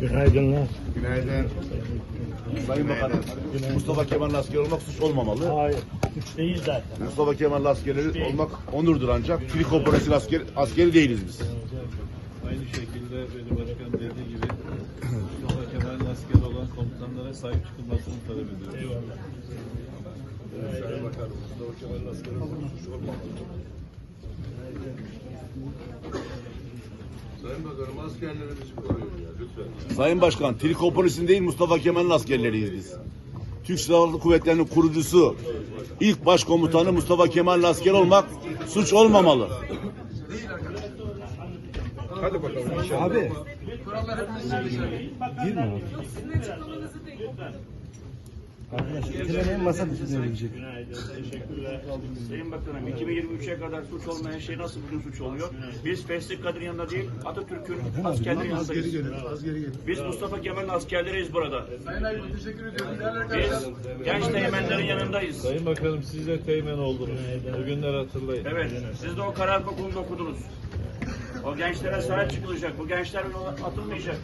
Günaydınlar. Günaydın. Sayın Bakanım, Mustafa Kemal asker olmak suç olmamalı. Hayır. Üç değil zaten. Mustafa Kemal askeri olmak onurdur ancak. Türk Operasyon asker, askeri değiliz biz. Aynı şekilde benim başkan dediği gibi Mustafa Kemal'in askeri olan komutanlara sahip çıkılmasını talep ediyoruz. Eyvallah. Sayın Bakanım, Mustafa Kemal askeri olmak suç olmamalı. Sayın Bakanım askerlerimizi koruyun ya lütfen. Sayın Başkan, Trikopolis'in değil Mustafa Kemal'in askerleriyiz biz. Türk Silahlı Kuvvetleri'nin kurucusu, ilk başkomutanı Mustafa Kemal'in asker olmak suç olmamalı. Abi. Girme abi. Arkadaş masa. Günaydın. Teşekkürler. Sayın Bakanım 2023'e kadar suç olmayan şey nasıl bugün suç oluyor? Biz Feslik Kadir yanında değil Atatürk'ün askerleri yanındayız. Biz Mustafa Kemal'in askerleriyiz burada. Biz genç teğmenlerin yanındayız. Sayın Bakanım siz de teğmen oldunuz. O günleri hatırlayın. Evet, siz de o karar okulunda okudunuz. O gençlere sahip çıkılacak. Bu gençler atılmayacak.